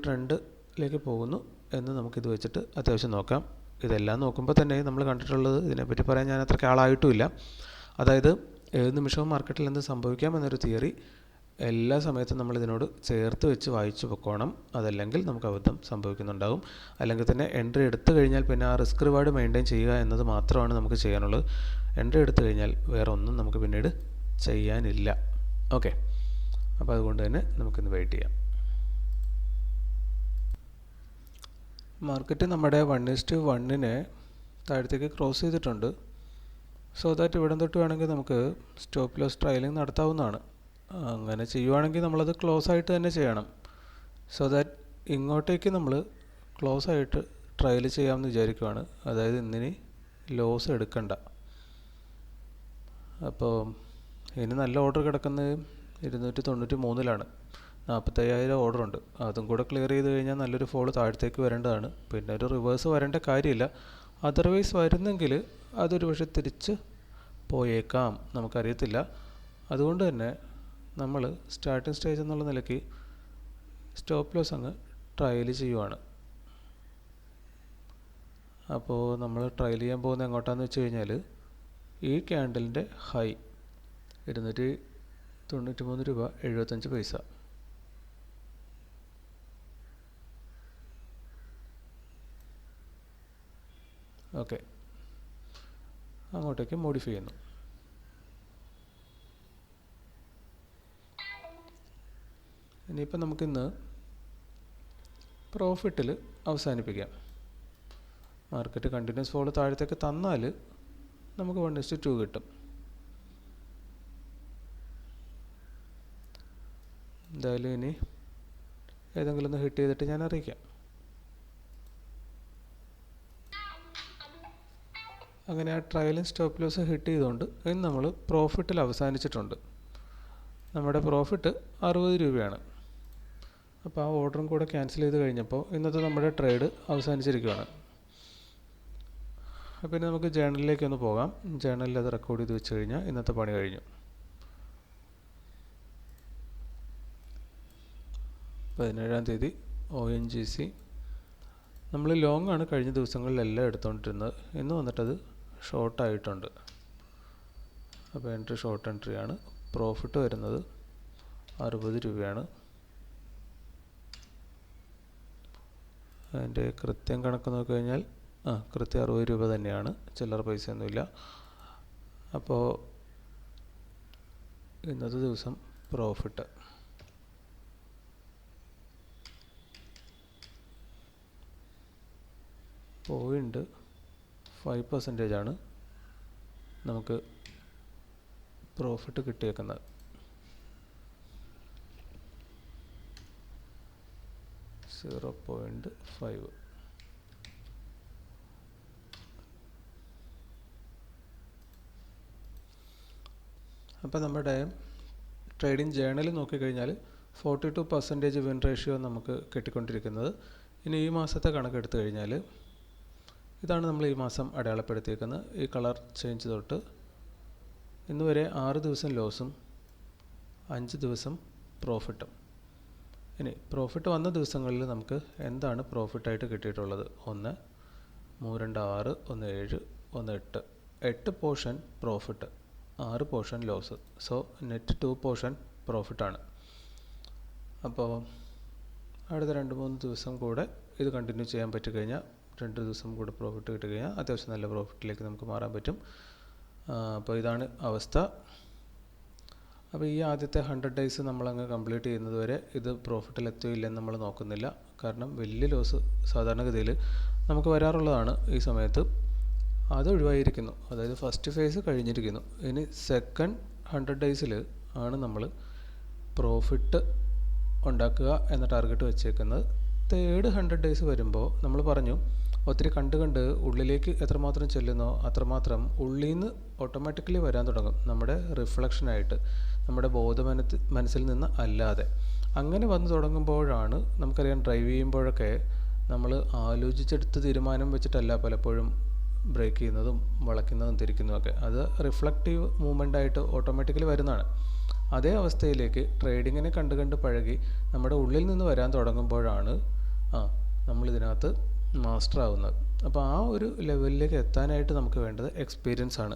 ട്രെൻഡിലേക്ക് പോകുന്നു എന്ന് നമുക്കിത് വെച്ചിട്ട് അത്യാവശ്യം നോക്കാം. ഇതെല്ലാം നോക്കുമ്പോൾ തന്നെ നമ്മൾ കണ്ടിട്ടുള്ളത് ഇതിനെപ്പറ്റി പറയാൻ ഞാൻ അത്രയ്ക്ക് ആളായിട്ടുമില്ല. അതായത് ഏത് നിമിഷവും മാർക്കറ്റിൽ എന്ത് സംഭവിക്കാം എന്നൊരു തിയറി എല്ലാ സമയത്തും നമ്മൾ ഇതിനോട് ചേർത്ത് വെച്ച് വായിച്ചു പൊക്കോണം. അതല്ലെങ്കിൽ നമുക്ക് അബദ്ധം സംഭവിക്കുന്നുണ്ടാകും അല്ലെങ്കിൽ തന്നെ എൻട്രി എടുത്തു കഴിഞ്ഞാൽ പിന്നെ ആ റിസ്ക് റിവാർഡ് മെയിന്റെയിൻ ചെയ്യുക എന്നത് മാത്രമാണ് നമുക്ക് ചെയ്യാനുള്ളത്. എൻട്രി എടുത്തു കഴിഞ്ഞാൽ വേറെ ഒന്നും നമുക്ക് പിന്നീട് ചെയ്യാനില്ല. ഓക്കെ. അപ്പോൾ അതുകൊണ്ട് തന്നെ നമുക്കിന്ന് വെയിറ്റ് ചെയ്യാം. മാർക്കറ്റ് നമ്മുടെ വൺ ഇസ്റ്റ് വണ്ണിനെ താഴത്തേക്ക് ക്രോസ് ചെയ്തിട്ടുണ്ട്. സോ ദാറ്റ് ഇവിടം തൊട്ട് വേണമെങ്കിൽ നമുക്ക് സ്റ്റോപ്പ് ലോസ് ട്രയലിംഗ് നടത്താവുന്നതാണ്. അങ്ങനെ ചെയ്യുവാണെങ്കിൽ നമ്മളത് ക്ലോസ് ആയിട്ട് തന്നെ ചെയ്യണം. സോ ദാറ്റ് ഇങ്ങോട്ടേക്ക് നമ്മൾ ക്ലോസ് ആയിട്ട് ട്രയൽ ചെയ്യാമെന്ന് വിചാരിക്കുവാണ്. അതായത് ഇന്നിനി ലോസ് എടുക്കണ്ട. അപ്പോൾ ഇനി നല്ല ഓർഡർ കിടക്കുന്നത് ഇരുന്നൂറ്റി തൊണ്ണൂറ്റി മൂന്നിലാണ് നാൽപ്പത്തയ്യായിരം ഉണ്ട്. അതും കൂടെ ക്ലിയർ ചെയ്ത് കഴിഞ്ഞാൽ നല്ലൊരു ഫോൾ താഴത്തേക്ക് വരേണ്ടതാണ്. പിന്നെ ഒരു റിവേഴ്സ് വരേണ്ട കാര്യമില്ല. അതർവൈസ് വരുന്നെങ്കിൽ അതൊരു പക്ഷേ തിരിച്ച് പോയേക്കാം. നമുക്കറിയത്തില്ല. അതുകൊണ്ട് തന്നെ നമ്മൾ സ്റ്റാർട്ടിങ് സ്റ്റേജ് എന്നുള്ള നിലയ്ക്ക് സ്റ്റോപ്പ് ലോസ് അങ്ങ് ട്രയൽ ചെയ്യുവാണ്. അപ്പോൾ നമ്മൾ ട്രയൽ ചെയ്യാൻ പോകുന്ന എങ്ങോട്ടാന്ന് വെച്ച് കഴിഞ്ഞാൽ ഈ ക്യാൻഡലിന്റെ ഹൈ ഇരുന്നൂറ്റി തൊണ്ണൂറ്റി മൂന്ന് രൂപ എഴുപത്തഞ്ച് പൈസ. ഓക്കെ. അങ്ങോട്ടേക്ക് മോഡിഫൈ ചെയ്യുന്നു. ഇനിയിപ്പോൾ നമുക്കിന്ന് പ്രോഫിറ്റിൽ അവസാനിപ്പിക്കാം. മാർക്കറ്റ് കണ്ടിന്യൂസ് ഫോൾ താഴത്തേക്ക് തന്നാൽ നമുക്ക് വൺ ഇസ്റ്റ് ടു കിട്ടും. എന്തായാലും ഇനി ഏതെങ്കിലും ഒന്ന് ഹിറ്റ് ചെയ്തിട്ട് ഞാൻ അറിയിക്കാം അങ്ങനെ ആ ട്രയലും സ്റ്റോപ്പ് ലോസ് ഹിറ്റ് ചെയ്തുകൊണ്ട് ഇന്ന് നമ്മൾ പ്രോഫിറ്റിൽ അവസാനിച്ചിട്ടുണ്ട്. നമ്മുടെ പ്രോഫിറ്റ് അറുപത് രൂപയാണ്. അപ്പോൾ ആ ഓർഡറും കൂടെ ക്യാൻസൽ ചെയ്ത് കഴിഞ്ഞപ്പോൾ ഇന്നത്തെ നമ്മുടെ ട്രേഡ് അവസാനിച്ചിരിക്കുകയാണ് അപ്പോൾ ഇനി നമുക്ക് ജേണലിലേക്ക് ഒന്ന് പോകാം. ജേണലിൽ അത് റെക്കോർഡ് ചെയ്ത് വെച്ച് കഴിഞ്ഞാൽ ഇന്നത്തെ പണി കഴിഞ്ഞു. പതിനേഴാം തീയതി ഒ എൻ ജി സി നമ്മൾ ലോങ് ആണ് കഴിഞ്ഞ ദിവസങ്ങളിലെല്ലാം എടുത്തുകൊണ്ടിരുന്നത് ഇന്ന് വന്നിട്ടത് ഷോർട്ടായിട്ടുണ്ട്. അപ്പോൾ എൻട്രി ഷോർട്ട് എൻട്രി ആണ് പ്രോഫിറ്റ് വരുന്നത് അറുപത് രൂപയാണ്. അതിന്റെ കൃത്യം കണക്ക് നോക്കി കഴിഞ്ഞാൽ ആ കൃത്യം അറുപത് രൂപ തന്നെയാണ്. ചില്ലറ പൈസയൊന്നുമില്ല. അപ്പോൾ ഇന്നത്തെ ദിവസം പ്രോഫിറ്റ്. പോയിന്റ് ഫൈവ് പെർസെന്റേജ് ആണ് നമുക്ക് പ്രോഫിറ്റ് കിട്ടിയേക്കുന്നത്. സീറോ പോയിന്റ് ഫൈവ് അപ്പോൾ നമ്മുടെ ട്രേഡിംഗ് ജേണൽ നോക്കിക്കഴിഞ്ഞാൽ forty two percentage win ratio നമുക്ക് കിട്ടിക്കൊണ്ടിരിക്കുന്നത്. ഇനി ഈ മാസത്തെ കണക്കെടുത്തു കഴിഞ്ഞാൽ ഇതാണ് നമ്മൾ ഈ മാസം അടയാളപ്പെടുത്തിയേക്കുന്നത്. ഈ കളർ ചേഞ്ച് തൊട്ട് ഇന്ന് വരെ ആറ് ദിവസം ലോസും അഞ്ച് ദിവസം പ്രോഫിറ്റും ഇനി പ്രോഫിറ്റ് വന്ന ദിവസങ്ങളിൽ നമുക്ക് എന്താണ് പ്രോഫിറ്റായിട്ട് കിട്ടിയിട്ടുള്ളത്? ഒന്ന് മൂന്ന് രണ്ട് ആറ് ഒന്ന് ഏഴ് ഒന്ന് എട്ട്. എട്ട് പോർഷൻ പ്രോഫിറ്റ് ആറ് portion loss so net two portion പ്രോഫിറ്റാണ് അപ്പോൾ അടുത്ത രണ്ട് മൂന്ന് ദിവസം കൂടെ ഇത് കണ്ടിന്യൂ ചെയ്യാൻ പറ്റിക്കഴിഞ്ഞാൽ രണ്ട് ദിവസം കൂടെ പ്രോഫിറ്റ് കിട്ടുകഴിഞ്ഞാൽ അത്യാവശ്യം നല്ല പ്രോഫിറ്റിലേക്ക് നമുക്ക് മാറാൻ പറ്റും. അപ്പോൾ ഇതാണ് അവസ്ഥ. അപ്പോൾ ഈ ആദ്യത്തെ ഹൺഡ്രഡ് ഡേയ്സ് നമ്മളങ്ങ് കംപ്ലീറ്റ് ചെയ്യുന്നത് വരെ ഇത് പ്രോഫിറ്റിൽ എത്തുകയില്ലെന്ന് നമ്മൾ നോക്കുന്നില്ല. കാരണം വലിയ ലോസ് സാധാരണഗതിയിൽ നമുക്ക് വരാറുള്ളതാണ് ഈ സമയത്ത്. അത് ഒഴിവായിരിക്കുന്നു. അതായത് ഫസ്റ്റ് ഫേസ് കഴിഞ്ഞിരിക്കുന്നു. ഇനി സെക്കൻഡ് ഹൺഡ്രഡ് ഡേയ്സിൽ ആണ് നമ്മൾ പ്രോഫിറ്റ് ഉണ്ടാക്കുക എന്ന ടാർഗറ്റ് വെച്ചേക്കുന്നത്. തേർഡ് ഹൺഡ്രഡ് ഡേയ്സ് വരുമ്പോൾ നമ്മൾ പറഞ്ഞു ഒത്തിരി കണ്ട് കണ്ട് ഉള്ളിലേക്ക് എത്രമാത്രം ചെല്ലുന്നോ അത്രമാത്രം ഉള്ളിൽ നിന്ന് ഓട്ടോമാറ്റിക്കലി വരാൻ തുടങ്ങും നമ്മുടെ റിഫ്ലക്ഷനായിട്ട് നമ്മുടെ ബോധമന മനസ്സിൽ നിന്ന് അല്ലാതെ. അങ്ങനെ വന്നു തുടങ്ങുമ്പോഴാണ് നമുക്കറിയാം ഡ്രൈവ് ചെയ്യുമ്പോഴൊക്കെ നമ്മൾ ആലോചിച്ചെടുത്ത് തീരുമാനം വെച്ചിട്ടല്ല പലപ്പോഴും ബ്രേക്ക് ചെയ്യുന്നതും വളയ്ക്കുന്നതും തിരിക്കുന്നതുമൊക്കെ അത് റിഫ്ലക്റ്റീവ് മൂവ്മെന്റ് ആയിട്ട് ഓട്ടോമാറ്റിക്കലി വരുന്നതാണ്. അതേ അവസ്ഥയിലേക്ക് ട്രേഡിങ്ങിനെ കണ്ട് കണ്ട് പഴകി നമ്മുടെ ഉള്ളിൽ നിന്ന് വരാൻ തുടങ്ങുമ്പോഴാണ് ആ നമ്മളിതിനകത്ത് മാസ്റ്റർ ആവുന്നത് അപ്പോൾ ആ ഒരു ലെവലിലേക്ക് എത്താനായിട്ട് നമുക്ക് വേണ്ടത് എക്സ്പീരിയൻസ് ആണ്.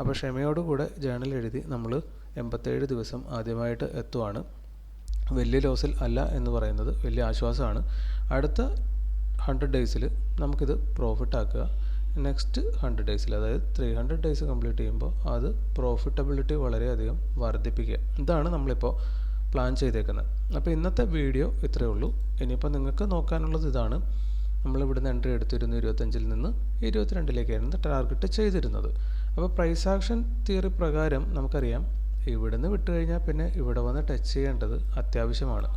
അപ്പോൾ ക്ഷമയോടുകൂടെ ജേണൽ എഴുതി നമ്മൾ എൺപത്തേഴ് ദിവസം ആദ്യമായിട്ട് എത്തുവാണ്. വലിയ ലോസിൽ അല്ല എന്ന് പറയുന്നത് വലിയ ആശ്വാസമാണ്. അടുത്ത ഹൺഡ്രഡ് ഡേയ്സിൽ നമുക്കിത് പ്രോഫിറ്റ് ആക്കുക. നെക്സ്റ്റ് ഹൺഡ്രഡ് ഡേയ്സിൽ അതായത് ത്രീ ഹൺഡ്രഡ് ഡേയ്സ് കംപ്ലീറ്റ് ചെയ്യുമ്പോൾ അത് പ്രോഫിറ്റബിലിറ്റി വളരെയധികം വർദ്ധിപ്പിക്കുക. ഇതാണ് നമ്മളിപ്പോൾ പ്ലാൻ ചെയ്തേക്കുന്നത്. അപ്പോൾ ഇന്നത്തെ വീഡിയോ ഇത്രയേ ഉള്ളൂ. ഇനിയിപ്പോൾ നിങ്ങൾക്ക് നോക്കാനുള്ളത് ഇതാണ്. നമ്മളിവിടുന്ന് എൻട്രി എടുത്തിരുന്നു ഇരുപത്തഞ്ചിൽ നിന്ന് ഇരുപത്തിരണ്ടിലേക്കായിരുന്നു ടാർഗറ്റ് ചെയ്തിരുന്നത്. അപ്പോൾ പ്രൈസ് ആക്ഷൻ തിയറി പ്രകാരം നമുക്കറിയാം ഇവിടുന്ന് വിട്ട് കഴിഞ്ഞാൽ പിന്നെ ഇവിടെ വന്ന് ടച്ച് ചെയ്യേണ്ടത് അത്യാവശ്യമാണ്.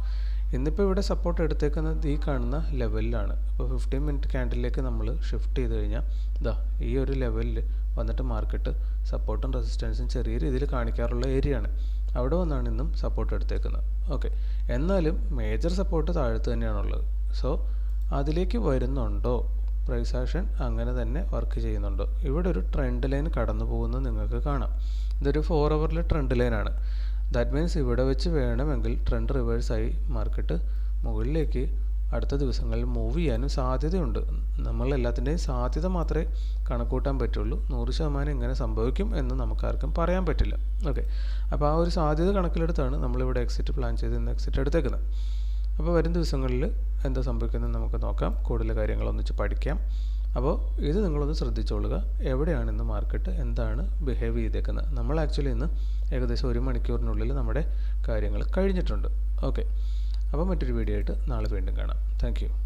ഇന്നിപ്പോൾ ഇവിടെ സപ്പോർട്ട് എടുത്തേക്കുന്നത് ഈ കാണുന്ന ലെവലിലാണ് അപ്പോൾ ഫിഫ്റ്റീൻ മിനിറ്റ് ക്യാൻഡിലേക്ക് നമ്മൾ ഷിഫ്റ്റ് ചെയ്ത് കഴിഞ്ഞാൽ ഇതാ ഈ ഒരു ലെവലിൽ വന്നിട്ട് മാർക്കറ്റ് സപ്പോർട്ടും റെസിസ്റ്റൻസും ചെറിയ രീതിയിൽ കാണിക്കാറുള്ള ഏരിയ ആണ്. അവിടെ വന്നാണ് ഇന്നും സപ്പോർട്ട് എടുത്തേക്കുന്നത്. ഓക്കെ എന്നാലും മേജർ സപ്പോർട്ട് താഴത്ത് തന്നെയാണുള്ളത്. സോ അതിലേക്ക് വരുന്നുണ്ടോ? പ്രൈസ് ആക്ഷൻ അങ്ങനെ തന്നെ വർക്ക് ചെയ്യുന്നുണ്ടോ? ഇവിടെ ഒരു ട്രെൻഡ് ലൈൻ കടന്നു പോകുന്നത് നിങ്ങൾക്ക് കാണാം. ഇതൊരു ഫോർ അവറിലെ ട്രെൻഡ് ലൈനാണ് ദാറ്റ് മീൻസ് ഇവിടെ വെച്ച് വേണമെങ്കിൽ ട്രെൻഡ് റിവേഴ്സായി മാർക്കറ്റ് മുകളിലേക്ക് അടുത്ത ദിവസങ്ങളിൽ മൂവ് ചെയ്യാനും സാധ്യതയുണ്ട്. നമ്മൾ എല്ലാത്തിന്റെയും സാധ്യത മാത്രമേ കണക്കൂട്ടാൻ പറ്റുള്ളൂ. നൂറ് ശതമാനം ഇങ്ങനെ സംഭവിക്കും എന്ന് നമുക്കാർക്കും പറയാൻ പറ്റില്ല. ഓക്കെ അപ്പോൾ ആ ഒരു സാധ്യത കണക്കിലെടുത്താണ് നമ്മളിവിടെ എക്സിറ്റ് പ്ലാൻ ചെയ്ത് ഇന്ന് എക്സിറ്റ് എടുത്തേക്കുന്നത്. അപ്പോൾ വരും ദിവസങ്ങളിൽ എന്താ സംഭവിക്കുന്നത് നമുക്ക് നോക്കാം. കൂടുതൽ കാര്യങ്ങൾ ഒന്നിച്ച് പഠിക്കാം. അപ്പോൾ ഇത് നിങ്ങളൊന്ന് ശ്രദ്ധിച്ചോളുക. എവിടെയാണ് ഇന്ന് മാർക്കറ്റ് എന്താണ് ബിഹേവ് ചെയ്തേക്കുന്നത്. നമ്മൾ ആക്ച്വലി ഇന്ന് ഏകദേശം ഒരു മണിക്കൂറിനുള്ളിൽ നമ്മുടെ കാര്യങ്ങൾ കഴിഞ്ഞിട്ടുണ്ട്. ഓക്കെ. അപ്പോൾ മറ്റൊരു വീഡിയോ ആയിട്ട് നാളെ വീണ്ടും കാണാം. താങ്ക്